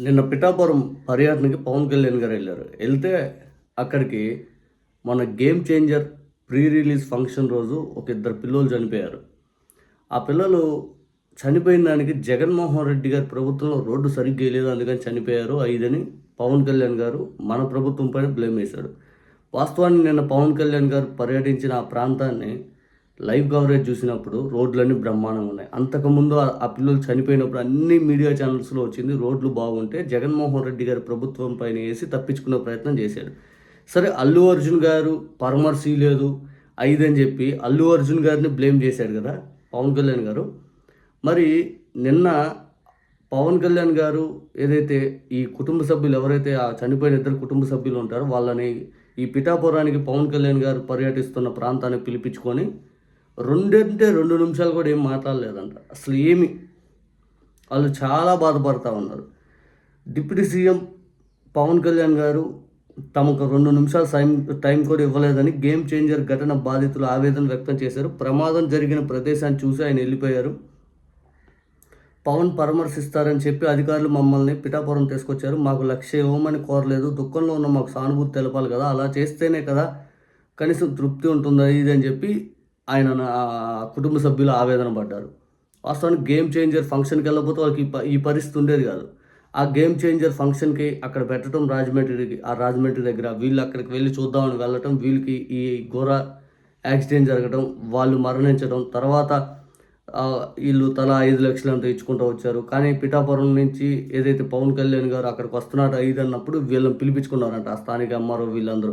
నిన్న పిఠాపురం పర్యటనకి పవన్ కళ్యాణ్ గారు వెళ్ళారు. వెళ్తే అక్కడికి మన Game Changer pre release function రోజు ఒక ఇద్దరు పిల్లలు చనిపోయారు. ఆ పిల్లలు చనిపోయిన దానికి జగన్మోహన్ రెడ్డి గారి ప్రభుత్వంలో రోడ్డు సరిగ్గా వేయలేదు అందుకని చనిపోయారు. ఐదని పవన్ కళ్యాణ్ గారు మన ప్రభుత్వం పైన బ్లేమ్ వేశాడు. వాస్తవాన్ని నిన్న పవన్ కళ్యాణ్ గారు పర్యటించిన ఆ ప్రాంతాన్ని లైవ్ కవరేజ్ చూసినప్పుడు రోడ్లన్నీ బ్రహ్మాండంగా ఉన్నాయి. అంతకుముందు ఆ- ఆ పిల్లలు చనిపోయినప్పుడు అన్ని మీడియా ఛానల్స్లో వచ్చింది రోడ్లు బాగుంటే జగన్మోహన్ రెడ్డి గారి ప్రభుత్వం పైన వేసి తప్పించుకునే ప్రయత్నం చేశాడు. సరే అల్లు అర్జున్ గారు పరామర్శి లేదు ఐదని చెప్పి అల్లు అర్జున్ గారిని బ్లేమ్ చేశాడు కదా పవన్ కళ్యాణ్ గారు. మరి నిన్న పవన్ కళ్యాణ్ గారు ఏదైతే ఈ కుటుంబ సభ్యులు ఎవరైతే ఆ చనిపోయిన ఇద్దరు కుటుంబ సభ్యులు ఉంటారో వాళ్ళని ఈ పిఠాపురానికి పవన్ కళ్యాణ్ గారు పర్యటిస్తున్న ప్రాంతాన్ని పిలిపించుకొని రెండంటే రెండు నిమిషాలు కూడా ఏం మాట్లాడలేదంట. అసలు ఏమి? వాళ్ళు చాలా బాధపడతా ఉన్నారు. డిప్యూటీ సీఎం పవన్ కళ్యాణ్ గారు తమకు రెండు నిమిషాలు టైం టైం కూడా ఇవ్వలేదని గేమ్ చేంజర్ ఘటన బాధితులు ఆవేదన వ్యక్తం చేశారు. ప్రమాదం జరిగిన ప్రదేశాన్ని చూసి ఆయన వెళ్ళిపోయారు. పవన్ పరామర్శిస్తారని చెప్పి అధికారులు మమ్మల్ని పిఠాపురం తీసుకొచ్చారు. మాకు లక్ష్య ఇవ్వమని కోరలేదు. దుఃఖంలో ఉన్న మాకు సానుభూతి తెలపాలి కదా. అలా చేస్తేనే కదా కనీసం తృప్తి ఉంటుంది ఇది అని చెప్పి ఆయన నా- కుటుంబ సభ్యులు ఆవేదన పడ్డారు వాస్తవానికి గేమ్ చేంజర్ ఫంక్షన్కి వెళ్ళకపోతే వాళ్ళకి ఈ పరిస్థితి ఉండేది కాదు. ఆ గేమ్ చేంజర్ ఫంక్షన్కి అక్కడ పెట్టడం రాజమండ్రికి ఆ రాజమండ్రి దగ్గర వీళ్ళు అక్కడికి వెళ్ళి చూద్దామని వెళ్ళటం వీళ్ళకి ఈ ఘోర యాక్సిడెంట్ జరగడం వాళ్ళు మరణించడం తర్వాత వీళ్ళు తలా ఐదు లక్షలు అంత ఇచ్చుకుంటూ వచ్చారు. కానీ పిఠాపురం నుంచి ఏదైతే పవన్ కళ్యాణ్ గారు అక్కడికి వస్తున్నాడు ఐదు అన్నప్పుడు వీళ్ళని పిలిపించుకున్నారంట ఆ స్థానిక అమ్మారు వీళ్ళందరూ.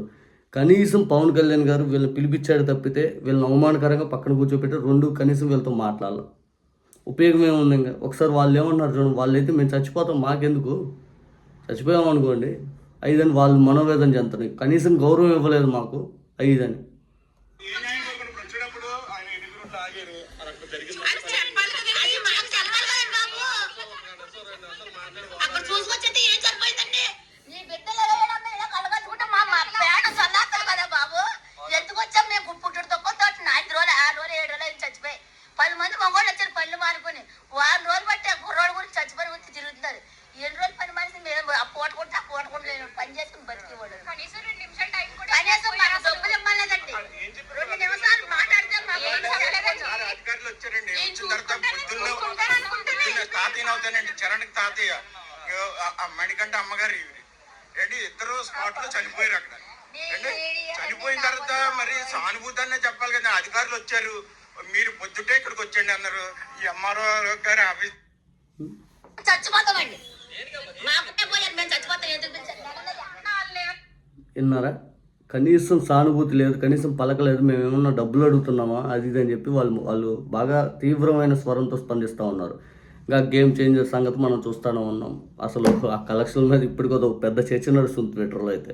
కనీసం పవన్ కళ్యాణ్ గారు వీళ్ళని పిలిపించాడు తప్పితే వీళ్ళని అవమానకరంగా పక్కన కూర్చోబెట్టి రెండు కనీసం వీళ్ళతో మాట్లాడాలి. ఉపయోగం ఏముంది ఇంకా? ఒకసారి వాళ్ళు ఏమన్నారు చూడండి వాళ్ళైతే మేము చచ్చిపోతాం మాకెందుకు? చచ్చిపోయాం అనుకోండి ఐదని వాళ్ళు మనోవేదన చెందుతారు కనీసం గౌరవం ఇవ్వలేదు మాకు ఐదని. వచ్చినప్పుడు అక్కడ చూసుకొచ్చింది ఏం సరిపోయిందండి నీ బిడ్డలు ఎవరైనా ఇలా కలగలుగుంటే మా మా పేట చల్లాస్తారు కదా బాబు ఎందుకు వచ్చాం మేము పుట్టుడు తొక్కతో ఐదు రోజులు ఆరు రోజులు ఏడు రోజులు అయింది చచ్చిపోయి పది మంది మగవాళ్ళు వచ్చారు పళ్ళు మారుకొని వారం రోజులు బట్టి ఆ కుర్రోడు గురించి చచ్చిపోయి వచ్చి తిరుగుతున్నారు. ఎన్ని రోజులు పని మనిషి మేము ఆ పూట కొంటే ఆ పూట కొంటే నేను పని చేసుకుని బతికేవాడు. కనీసం రెండు నిమిషాలు టైం కూడా కనీసం మాకు డబ్బులు ఇవ్వలేదండి. ఏం చెప్పారు? రెండు నిమిషాలు మాట్లాడితే మాకు ఏం చెప్పలేదండి. చాలా అధికారులు వచ్చారండి. నేను వచ్చిన తర్వాత చూసుకుంటాను, పొద్దున్న చూసుకుంటాను అనుకుంటున్నా. పొద్దున్న తాతయ్య అవుతానండి. చరణ్కి తాతయ్య. ఇగో ఆ- ఆ మణికంఠ అమ్మగారు ఏంటి? ఇద్దరు స్పాట్లో చనిపోయారు అక్కడ. చనిపోయిన తర్వాత మరి సానుభూతి అనే చెప్పాలి కదా. అధికారులు వచ్చారు. మీరు పొద్దుటే ఇక్కడికి వచ్చండి అన్నారు. ఈ ఎంఆర్ఓ గారు ఆఫీస్ చచ్చిపోతామండి? విన్నారా? కనీసం సానుభూతి లేదు కనీసం పలకలేదు మేము ఏమన్నా డబ్బులు అడుగుతున్నామా? అది ఇది అని చెప్పి వాళ్ళు వాళ్ళు బాగా తీవ్రమైన స్వరంతో స్పందిస్తూ ఉన్నారు. ఇంకా గేమ్ చేంజర్ సంగతి మనం చూస్తూనే ఉన్నాం. అసలు ఆ కలెక్షన్ మీద ఇప్పటికో ఒక పెద్ద చర్చ నడుస్తుంది ట్విట్టర్లో అయితే.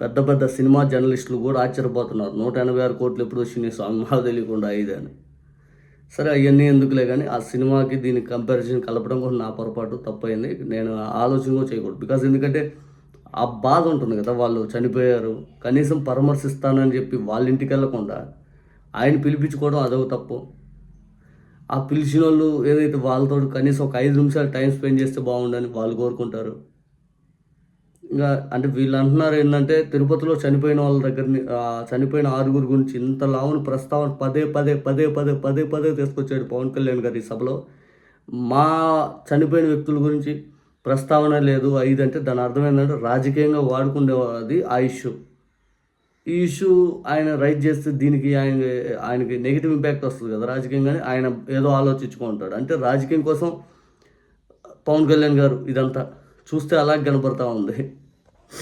పెద్ద పెద్ద సినిమా జర్నలిస్టులు కూడా ఆశ్చర్యపోతున్నారు. నూట ఎనభై ఆరు కోట్లు ఎప్పుడు వచ్చినాయి స్వామి? మాకు తెలియకుండా ఐదు అని. సరే అవన్నీ ఎందుకులే కానీ ఆ సినిమాకి దీనికి కంపారిజన్ కలపడం కూడా నా పొరపాటు తప్పైంది. నేను ఆలోచన కూడా చేయకూడదు. బికాజ్ ఎందుకంటే ఆ బాధ ఉంటుంది కదా వాళ్ళు చనిపోయారు. కనీసం పరామర్శిస్తానని చెప్పి వాళ్ళ ఇంటికి వెళ్ళకుండా ఆయన పిలిపించుకోవడం అదొక తప్పు. ఆ పిలిచిన వాళ్ళు ఏదైతే వాళ్ళతో కనీసం ఒక ఐదు నిమిషాలు టైం స్పెండ్ చేస్తే బాగుండని వాళ్ళు కోరుకుంటారు. ఇంకా అంటే వీళ్ళు అంటున్నారు ఏంటంటే తిరుపతిలో చనిపోయిన వాళ్ళ దగ్గర చనిపోయిన ఆరుగురు గురించి ఇంత లావుని ప్రస్తావన పదే పదే పదే పదే పదే పదే తీసుకొచ్చాడు పవన్ కళ్యాణ్ గారి ఈ సభలో. మా చనిపోయిన వ్యక్తుల గురించి ప్రస్తావన లేదు. ఐదు అంటే దాని అర్థం ఏంటంటే రాజకీయంగా వాడుకునేది ఆ ఇష్యూ. ఈ ఇష్యూ ఆయన రైట్ చేస్తే దీనికి ఆయన ఆయనకి నెగిటివ్ ఇంపాక్ట్ వస్తుంది కదా రాజకీయంగానే. ఆయన ఏదో ఆలోచించుకుంటాడు అంటే రాజకీయం కోసం పవన్ కళ్యాణ్ గారు ఇదంతా చూస్తే అలాగే కనపడతా ఉంది.